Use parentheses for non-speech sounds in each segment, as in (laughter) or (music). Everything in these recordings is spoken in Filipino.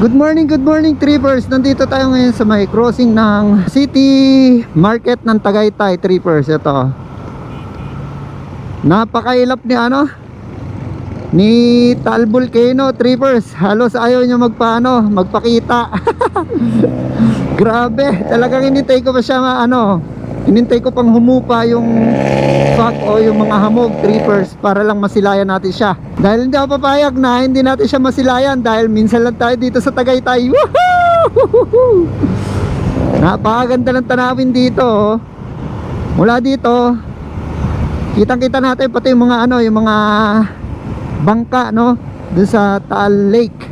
Good morning, good morning trippers. Nandito tayo ngayon sa may crossing ng City Market ng Tagaytay trippers. Ito. Napakailap ni ano? Ni Tal Volcano trippers. Halos ayaw niya magpaano, magpakita. (laughs) Grabe, talagang inintay ko pa siya ano, inintay ko pang humupa yung fog o yung mga hamog trippers para lang masilayan natin siya. Dahil hindi ako papayag na hindi natin siya masilayan dahil minsan lang tayo dito sa Tagaytay. Napakaganda ng tanawin dito. oh. Mula dito, kitang-kita natin pati yung mga ano, yung mga bangka no, dun sa Taal Lake.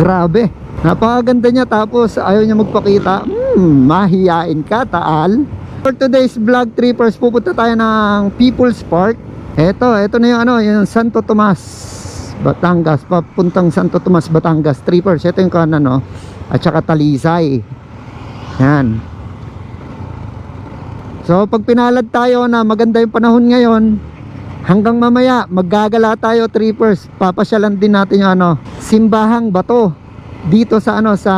Grabe. Napakaganda niya tapos ayaw niya magpakita. Hmm, mahiyain ka, Taal. For today's vlog trippers, pupunta tayo ng People's Park. Eto, eto na yung ano, yung Santo Tomas, Batangas, papuntang Santo Tomas, Batangas, trippers. Ito yung kanan, no? At saka Talisay. Yan. So, pag pinalad tayo na maganda yung panahon ngayon, hanggang mamaya, maggagala tayo, trippers. Papasyalan din natin yung ano, simbahang bato. Dito sa ano, sa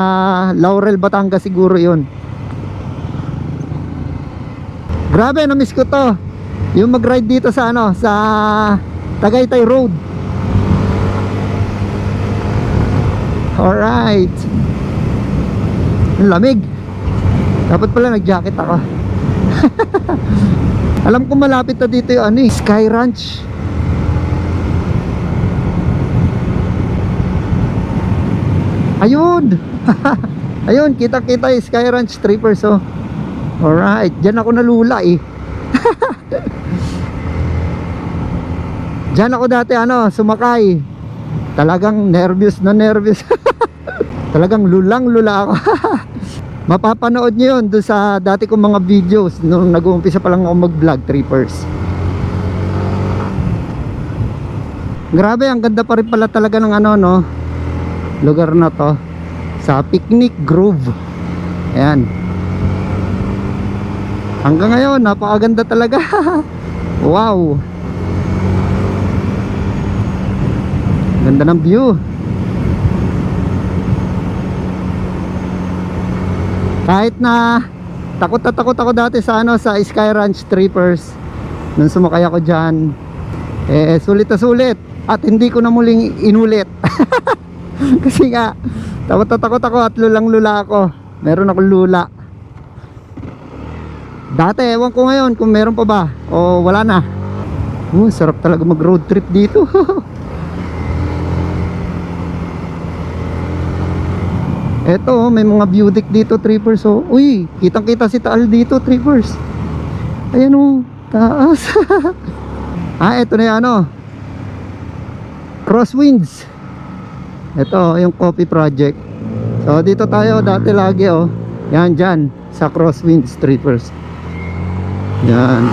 Laurel, Batangas siguro yun. Grabe, na-miss ko to. Yung mag-ride dito sa ano, sa Tagaytay Road. Alright. Ang lamig. Dapat pala nag-jacket ako. (laughs) Alam ko malapit na dito yung ano eh, Sky Ranch. Ayun! (laughs) Ayun, kita-kita yung Sky Ranch Trippers oh. Alright, dyan ako nalula eh. (laughs) Diyan ako dati ano, sumakay. Talagang nervous na nervous. (laughs) Talagang lulang lula ako. Mapapanood nyo yun doon sa dati kong mga videos nung nag-uumpisa pa lang ako mag-vlog trippers. Grabe, ang ganda pa rin pala talaga ng ano no lugar na to sa Picnic Grove. Ayan. Hanggang ngayon, napakaganda talaga. (laughs) wow. Ganda ng view. Kahit na takot na takot ako dati sa ano sa Sky Ranch Trippers nung sumakay ako diyan. Eh sulit na sulit at hindi ko na muling inulit. (laughs) (laughs) Kasi nga takot na takot ako at lulang lula ako. Meron akong lula. Dati ewan ko ngayon kung meron pa ba o wala na. Oh, sarap talaga mag road trip dito. (laughs) Eto, oh, may mga view deck dito, trippers. Oh. Uy, kitang-kita si Taal dito, trippers. Ayan oh, taas. (laughs) ah, eto na yung ano. Crosswinds. Ito, yung coffee project. So, dito tayo dati lagi, oh. Yan, dyan, sa Crosswinds, trippers. Yan.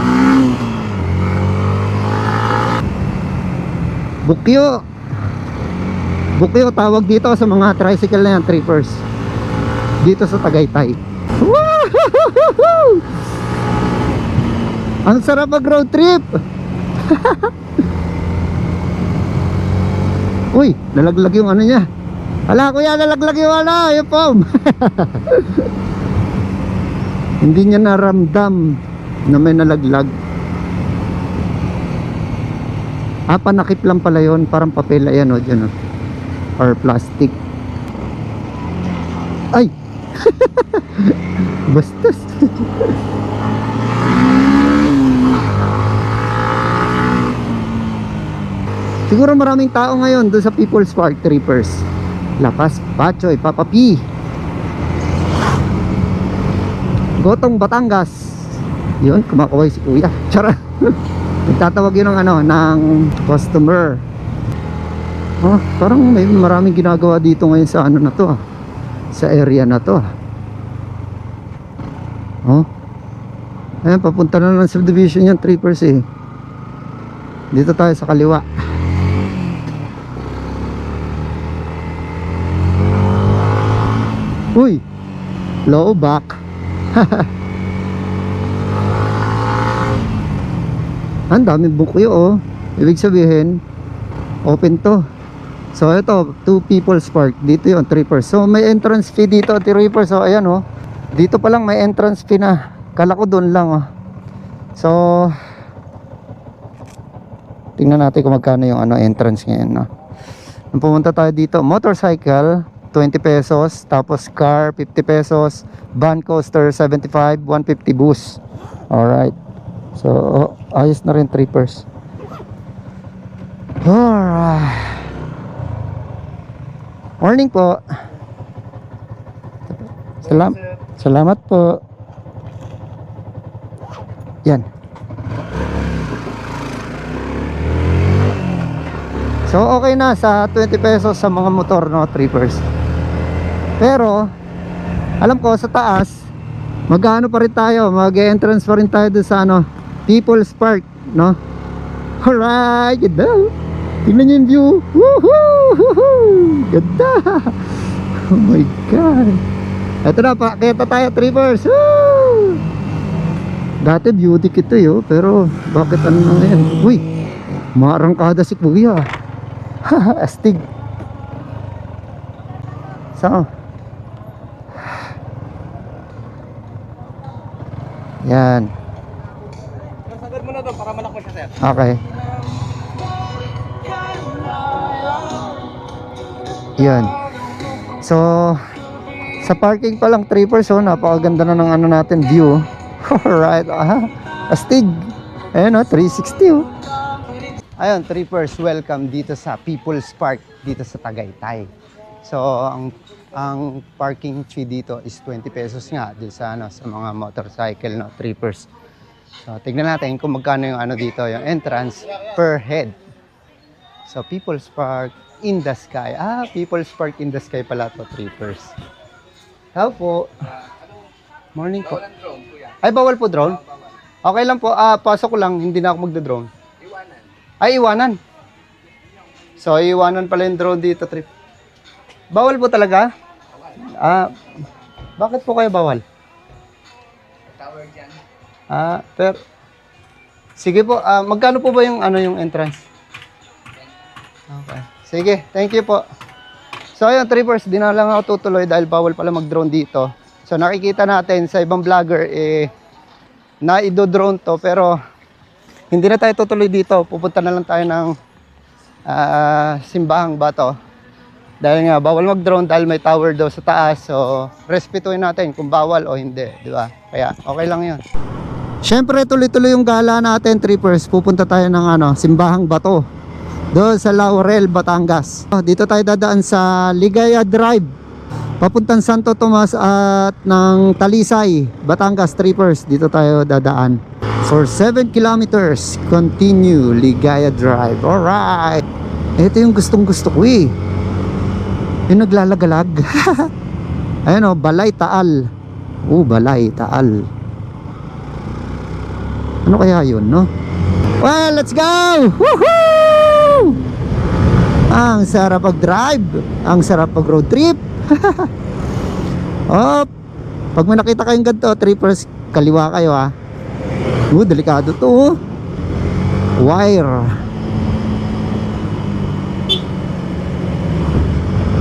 Bukyo. Bukyo tawag dito sa mga tricycle na yan, trippers. Dito sa Tagaytay. (laughs) Ang sarap mag road trip. (laughs) Uy, nalaglag yung ano niya. Ala kuya, nalaglag yung ano, yung foam. (laughs) Hindi niya naramdam na may nalaglag. Ah, panakip lang pala yun. Parang papel. Ayan o, dyan o. Or plastic. Ay! (laughs) Bastos. (laughs) Siguro maraming tao ngayon doon sa People's Park Trippers. Lapas, Pachoy, Papa P. Gotong Batangas. Yun, kumakaway si Kuya. (laughs) Chara. Nagtatawag yun ng ano, ng customer. Oh, parang may maraming ginagawa dito ngayon sa ano na to ah. Sa area na to ah. Oh. Ayan, papunta na ng subdivision yan, trippers eh. Dito tayo sa kaliwa. Uy! Low back. (laughs) Ang daming bukyo oh. Ibig sabihin, open to. So ito, two people's park. Dito yung trippers. So may entrance fee dito, trippers. So ayan oh. Dito pa lang may entrance fee na. Kala ko doon lang oh. So tingnan natin kung magkano yung ano entrance ngayon no. Nung pumunta tayo dito, motorcycle 20 pesos, tapos car 50 pesos, van coaster 75, 150 bus. Alright. So oh, ayos na rin trippers. Alright. Morning po. Salam salamat po. Yan. So okay na sa 20 pesos sa mga motor no, trippers. Pero alam ko sa taas magano pa rin tayo, mag-entrance pa rin tayo doon sa ano, People's Park, no? Alright, ganda. Tingnan niyo yung view. Woohoo! Ganda. (laughs) Oh my God. Ito na, pakita tayo, trippers. Dati beauty kito yo, pero bakit ano na ngayon? Uy, marangkada si Kuya. (laughs) Astig. Saan? Yan. Sagad mo na doon para malak mo siya, sir. Okay. Yan. So, sa parking pa lang trippers, oh, napakaganda na ng ano natin view. (laughs) Alright, ah, astig. Ayan oh, 360 oh. Ayun, trippers, welcome dito sa People's Park dito sa Tagaytay. So, ang ang parking fee dito is 20 pesos nga dito sa ano sa mga motorcycle no trippers. So, tignan natin kung magkano yung ano dito, yung entrance per head. So, People's Park in the Sky. Ah, People's Park in the Sky pala to, trippers. Hello po. Morning po. Ay, bawal po drone? Okay lang po. Ah, pasok ko lang. Hindi na ako magda-drone. Ay, iwanan. So, iwanan pala yung drone dito, trip. Bawal po talaga? Ah, bakit po kayo bawal? Ah, pero Sige po, ah, magkano po ba yung ano yung entrance? Okay. Sige, thank you po. So ayun, trippers, di na lang ako tutuloy dahil bawal pala mag-drone dito. So nakikita natin sa ibang vlogger eh na ido-drone to pero hindi na tayo tutuloy dito. Pupunta na lang tayo ng ah, simbahang bato. Dahil nga bawal mag-drone dahil may tower daw sa taas. So respetuhin natin kung bawal o hindi, di ba? Kaya okay lang 'yun. Siyempre, tuloy-tuloy yung gala natin, trippers. Pupunta tayo ng ano, Simbahang Bato. Doon sa Laurel, Batangas. Oh, Dito tayo dadaan sa Ligaya Drive. Papuntang Santo Tomas at ng Talisay, Batangas, trippers. Dito tayo dadaan. For 7 kilometers, continue Ligaya Drive. Alright! Ito yung gustong gusto ko eh. Yung naglalagalag. (laughs) Ayan o, Balay Taal. Oh, Balay Taal. Ano kaya yun, no? Well, let's go! Woohoo! Ang sarap pag-drive. Ang sarap pag-road trip. (laughs) Op! Pag may nakita kayong ganito, trippers, kaliwa kayo ha. Uh, delikado to. oh. Wire.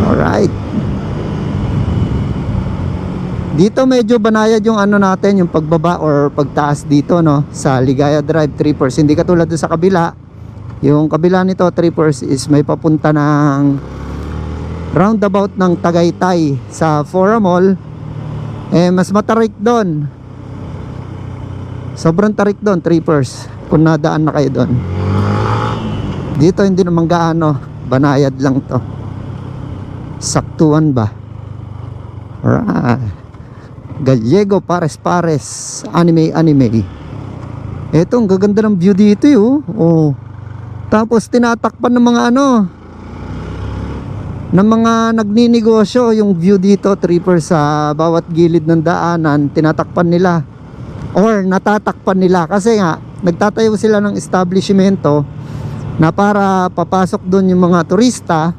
Alright. Dito medyo banayad yung ano natin, yung pagbaba or pagtaas dito no sa Ligaya Drive trippers. Hindi katulad sa kabila. Yung kabila nito trippers is may papunta ng roundabout ng Tagaytay sa Fora Mall. Eh mas matarik doon. Sobrang tarik doon trippers kung nadaan na kayo doon. Dito hindi naman gaano, banayad lang to. Saktuan ba? Alright. Gallego Pares Pares Anime Anime Eto ang gaganda ng view dito eh, oh. oh. Tapos tinatakpan ng mga ano ng mga nagninegosyo yung view dito tripper sa bawat gilid ng daanan tinatakpan nila or natatakpan nila kasi nga nagtatayo sila ng establishmento na para papasok doon yung mga turista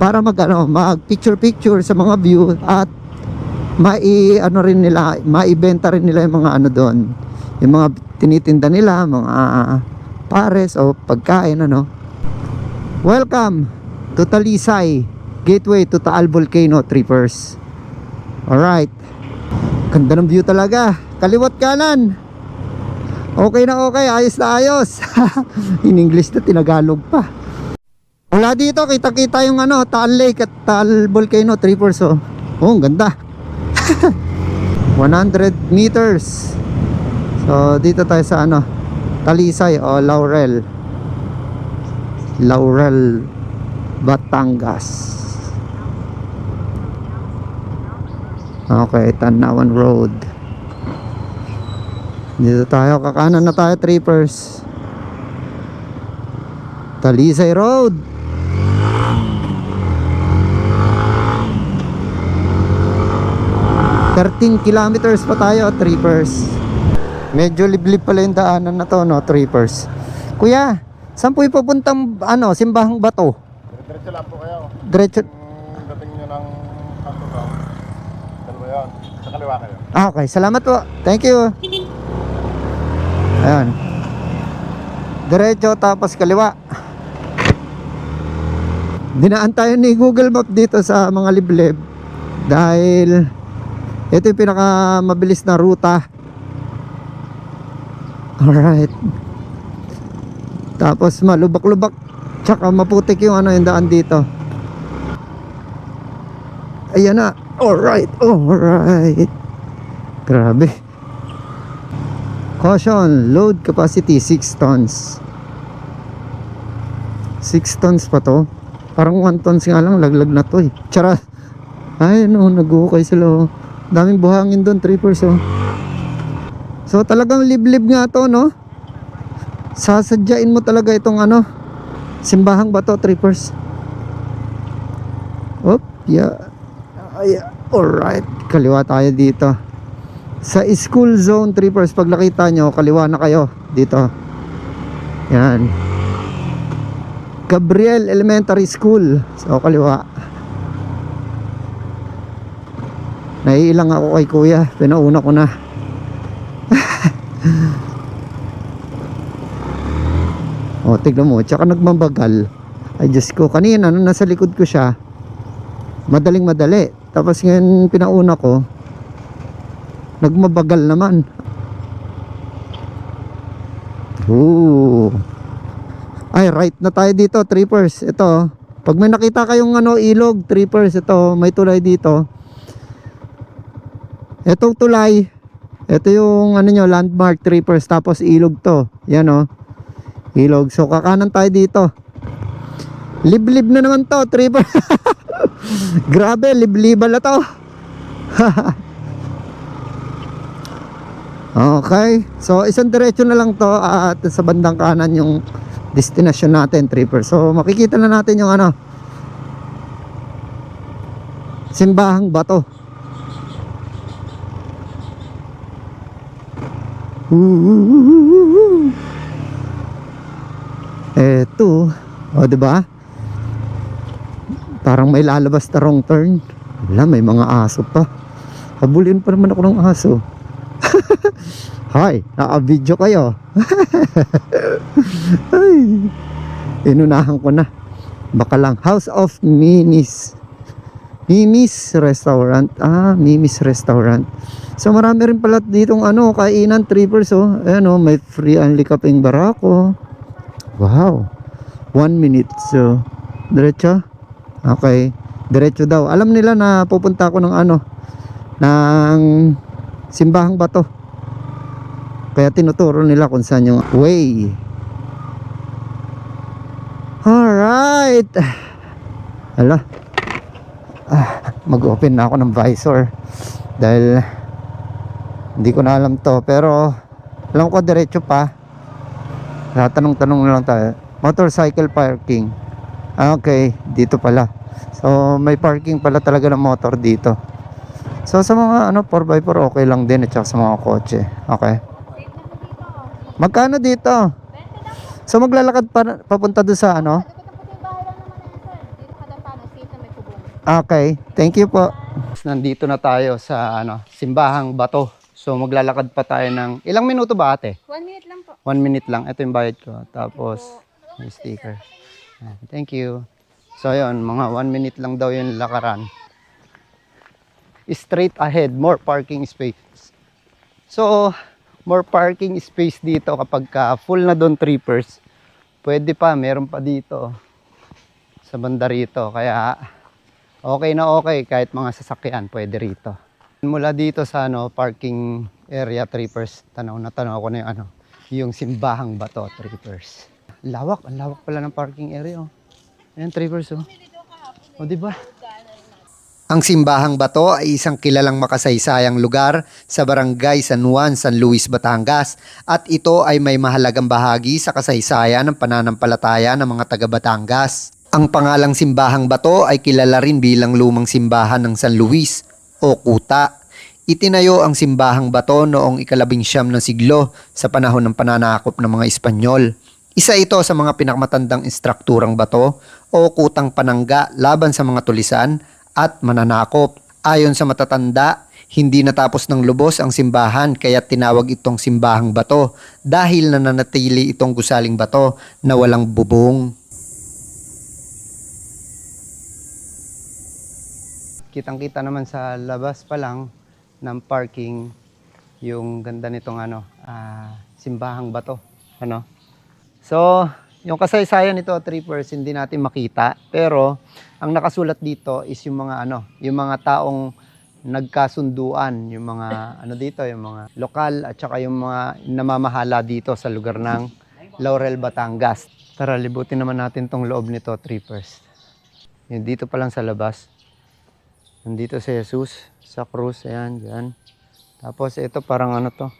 para mag ano, mag picture picture sa mga view at mai ano rin nila maibenta rin nila yung mga ano doon yung mga tinitinda nila mga pares o pagkain ano welcome to Talisay, gateway to Taal Volcano, trippers. Alright. Ganda ng view talaga. Kaliwat kanan. Okay na okay, ayos na ayos. (laughs) In English na tinagalog pa. Mula dito, kita-kita yung ano, Taal Lake at Taal Volcano, trippers oh. Oh, ganda. (laughs) 100 meters. So, dito tayo sa ano, Talisay o Laurel. Laurel, Batangas. Okay, Tanawan Road. Dito tayo, kakanan na tayo, trippers. Talisay Road. Thirteen kilometers pa tayo, trippers. Medyo liblib pala yung daanan na to, no, trippers. Kuya, saan po ipupuntang, ano, simbahang bato? Diretso lang po kayo. Diretso, Kung dating nyo ng Santo Ground, dalawa yun. Sa kaliwa kayo. Ah, okay. Salamat po. Thank you. Ayan. Diretso tapos kaliwa. Dinaan tayo ni Google Map dito sa mga liblib dahil ito yung pinaka mabilis na ruta. Alright. Tapos malubak-lubak tsaka maputik yung ano yung daan dito. Ayan na. Alright, alright. Grabe. Caution, load capacity 6 tons. 6 tons pa to. Parang 1 tons nga lang, laglag na to eh. Tsara. Ay, no, nag-uukay sila oh. Daming buhangin doon, trippers oh. So talagang liblib nga to, no? Sasadyain mo talaga itong ano, simbahang bato, trippers. Op, yeah. Ay, alright. Kaliwa tayo dito. Sa school zone trippers, pag nakita nyo, kaliwa na kayo. Dito. Yan. Gabriel Elementary School. So, kaliwa. Naiilang ako kay kuya. Pinauna ko na. (laughs) o, tignan mo. Tsaka nagmabagal. Ay, Diyos ko. Kanina, nung nasa likod ko siya, madaling madali. Tapos ngayon pinauna ko, nagmabagal naman. Ooh. Ay, right na tayo dito, trippers. Ito, pag may nakita kayong ano, ilog, trippers, ito, may tulay dito. Itong tulay, ito yung ano nyo, landmark trippers, tapos ilog to. Yan o. Ilog. So, kakanan tayo dito. Liblib na naman to, trippers. (laughs) Grabe, libliban na to. (laughs) okay. So, isang diretso na lang to at sa bandang kanan yung destination natin, tripper. So, makikita na natin yung ano simbahang bato. Eto, o, di ba? Parang may lalabas na wrong turn. Wala, may mga aso pa. Habulin pa naman ako ng aso. (laughs) Hi, naka-video kayo. (laughs) Ay, inunahan ko na. Baka lang. House of Mimis. Mimis Restaurant. Ah, Mimis Restaurant. So marami rin pala ditong ano, kainan trippers oh. Ayan oh, may free only kaping barako. Wow. One minute. So, diretso. Okay. Diretso daw. Alam nila na pupunta ako ng ano, ng simbahang bato. Kaya tinuturo nila kung saan yung way. Alright. Hala. Ah, mag-open na ako ng visor. Dahil hindi ko na alam to. Pero alam ko diretso pa. Tatanong-tanong na lang tayo. Motorcycle parking. Ah, okay. Dito pala. So, may parking pala talaga ng motor dito. So, sa mga ano, 4x4, okay lang din. At sa mga kotse. Okay. Magkano dito? So, maglalakad pa, papunta doon sa ano? Okay. Thank you po. Nandito na tayo sa ano, simbahang bato. So, maglalakad pa tayo ng... Ilang minuto ba ate? One minute lang po. One minute lang. Ito yung bayad ko. Tapos, may sticker. Ayan. Thank you. So ayun, mga 1 minute lang daw yung lakaran. Straight ahead, more parking space. So, more parking space dito kapag ka full na doon trippers. Pwede pa, meron pa dito sa banda rito. Kaya okay na okay kahit mga sasakyan pwede rito. Mula dito sa ano, parking area trippers, tanaw na tanaw ko na yung ano, yung simbahang bato trippers. Lawak, ang lawak pala ng parking area oh. Ayan trippers oh. O di ba? Ang Simbahang Bato ay isang kilalang makasaysayang lugar sa barangay San Juan, San Luis, Batangas at ito ay may mahalagang bahagi sa kasaysayan ng pananampalataya ng mga taga Batangas. Ang pangalang Simbahang Bato ay kilala rin bilang lumang simbahan ng San Luis o Kuta. Itinayo ang Simbahang Bato noong ikalabing siyam ng siglo sa panahon ng pananakop ng mga Espanyol. Isa ito sa mga pinakamatandang instrukturang bato o kutang panangga laban sa mga tulisan at mananakop. Ayon sa matatanda, hindi natapos ng lubos ang simbahan kaya tinawag itong simbahang bato dahil nananatili itong gusaling bato na walang bubong. Kitang-kita naman sa labas pa lang ng parking yung ganda nitong ano, ah, simbahang bato. Ano? So, yung kasaysayan nito, trippers, hindi natin makita. Pero, ang nakasulat dito is yung mga ano, yung mga taong nagkasunduan, yung mga ano dito, yung mga lokal at saka yung mga namamahala dito sa lugar ng Laurel, Batangas. Tara, libutin naman natin tong loob nito, trippers. Yung dito pa lang sa labas. Nandito si Jesus sa krus, ayan, dyan. Tapos ito parang ano to,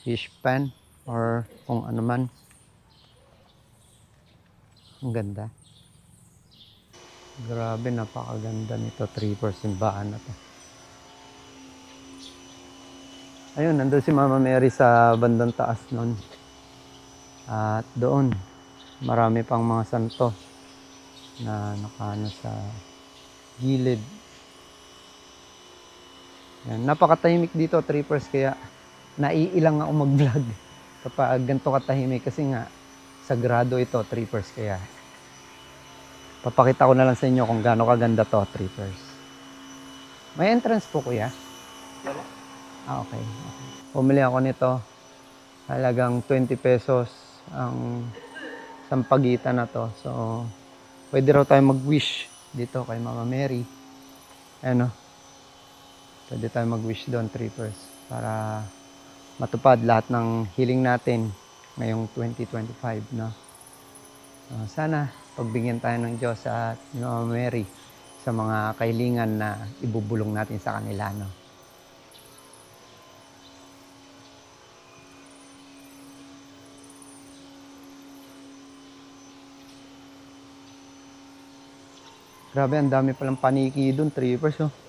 fish pan or kung ano man. Ang ganda. Grabe, napakaganda nito. 3 simbahan na to. Ayun, nandun si Mama Mary sa bandang taas nun. At doon, marami pang mga santo na nakaano sa gilid. Yan, napakatahimik dito, trippers, kaya naiilang ako mag-vlog (laughs) kapag ganito katahimik kasi nga sagrado ito, trippers, kaya papakita ko na lang sa inyo kung gaano kaganda to, trippers. May entrance po, kuya? Ah, okay. okay. Pumili ako nito. Halagang 20 pesos ang sampagitan na to. So, pwede raw tayo mag-wish dito kay Mama Mary. Ano? Pwede tayo mag-wish doon, trippers. Para matupad lahat ng hiling natin ngayong 2025, no? Ah, sana pagbigyan tayo ng Diyos at ni Mama Mary sa mga kahilingan na ibubulong natin sa kanila, no? Grabe, ang dami palang paniki doon, trippers, oh.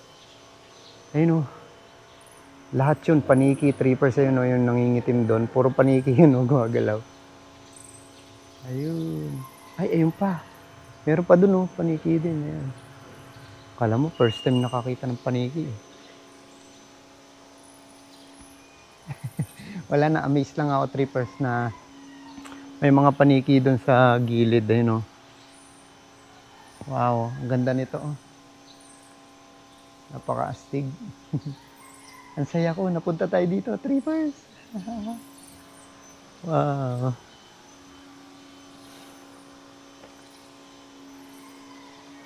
Ayun, oh. Lahat yun, paniki, trippers, ayun, oh, yung nangingitim doon. Puro paniki (laughs) yun, oh, gumagalaw. Ayun. Ay, ayun pa. Meron pa doon, oh, paniki din. Ayan. Kala mo, first time nakakita ng paniki. Eh. (laughs) Wala na, amazed lang ako, trippers, na may mga paniki doon sa gilid, ayun, oh. Wow, ang ganda nito, oh. Napaka-astig. (laughs) ang saya ko, napunta tayo dito, trippers. (laughs) wow.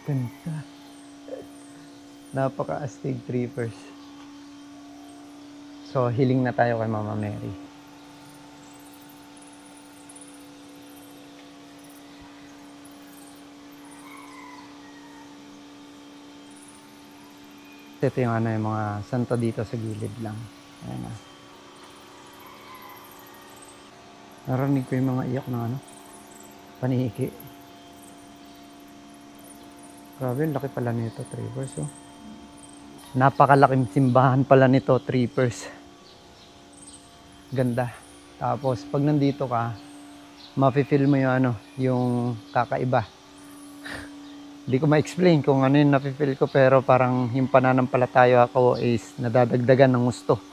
Ganda. Napaka-astig trippers. So, hiling na tayo kay Mama Mary. Ito yung ano, yung mga santo dito sa gilid lang. Ayan na. Narinig ko yung mga iyak ng ano, panihiki. Grabe, laki pala nito, Trippers. Oh. Napakalaking simbahan pala nito, Trippers. Ganda. Tapos, pag nandito ka, mafe-feel mo yung ano, yung kakaiba. Hindi ko ma-explain kung ano yung nafe-feel ko pero parang yung pananampalataya ako is nadadagdagan ng gusto.